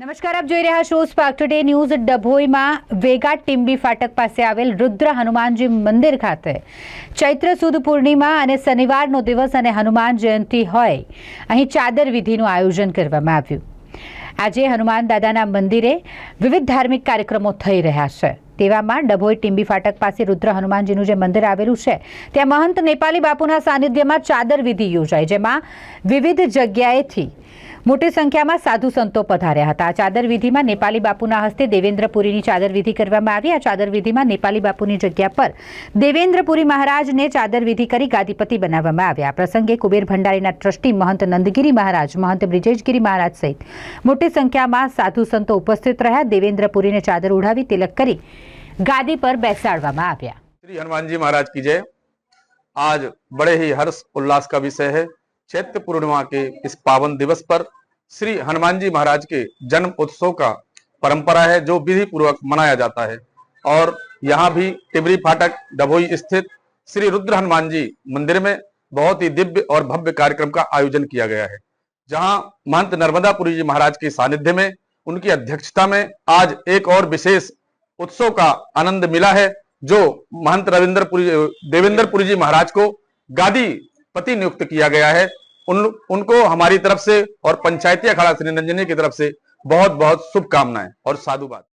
નમસ્કાર, આપ જોઈ રહ્યા છો સ્પાર્ક ટુડે ન્યૂઝ ડભોઈમાં વેગા ટીમ્બી ફાટક પાસે આવેલ રુદ્ર હનુમાનજી મંદિર ખાતે ચૈત્ર સુદ પૂર્ણિમા અને શનિવારનો દિવસ અને હનુમાન જયંતિ હોય, અહીં ચાદર વિધિનું આયોજન કરવામાં આવ્યું. આજે હનુમાન દાદાના મંદિરે વિવિધ ધાર્મિક કાર્યક્રમો થઈ રહ્યા છે. તેવામાં ડભોઈ ટીમ્બી ફાટક પાસે રુદ્ર હનુમાનજીનું જે મંદિર આવેલું છે, ત્યાં મહંત નેપાલી બાપુના સાનિધ્યમાં ચાદર વિધિ યોજાઈ, જેમાં વિવિધ જગ્યાએથી મોટી સંખ્યામાં સાધુ સંતો પધાર્યા હતા. આ ચાદર વિધિમાં નેપાલી બાપુના હસ્તે દેવેન્દ્રપુરીની ચાદર વિધિ કરવામાં આવી. આ ચાદર વિધિમાં નેપાલી બાપુની જગ્યા પર દેવેન્દ્રપુરી મહારાજને ચાદર વિધિ કરી ગાદીપતિ બનાવવામાં આવ્યા. આ પ્રસંગે કુબેર ભંડારીના ટ્રસ્ટી મહંત નંદગીરી મહારાજ, મહંત બ્રિજેશગીરી મહારાજ સહિત મોટી સંખ્યામાં સાધુ સંતો ઉપસ્થિત રહ્યા. દેવેન્દ્રપુરીને ચાદર ઉડાવી તિલક કરી ગાદી પર બેસાડવામાં આવ્યા. શ્રી હનુમાનજી મહારાજ કી જય. આજ બડે હર્ષ ઉલ્લાસ કા વિષય હૈ. चैत्र पूर्णिमा के इस पावन दिवस पर श्री हनुमान जी महाराज के जन्म उत्सव का परंपरा है, जो विधि पूर्वक मनाया जाता है। और यहाँ भी टिबरी फाटक डभोई स्थित श्री रुद्र हनुमान जी मंदिर में बहुत ही दिव्य और भव्य कार्यक्रम का आयोजन किया गया है, जहाँ महंत नर्मदापुरी जी महाराज के सानिध्य में, उनकी अध्यक्षता में आज एक और विशेष उत्सव का आनंद मिला है, जो महंत रविंद्रपुरी, देवेंद्रपुरी जी महाराज को गादी पति नियुक्त किया गया है। उन, उनको हमारी तरफ़ से और पंचायती अखाड़ा श्री निरंजनी की तरफ़ से बहुत बहुत शुभकामनाएँ और साधुवाद।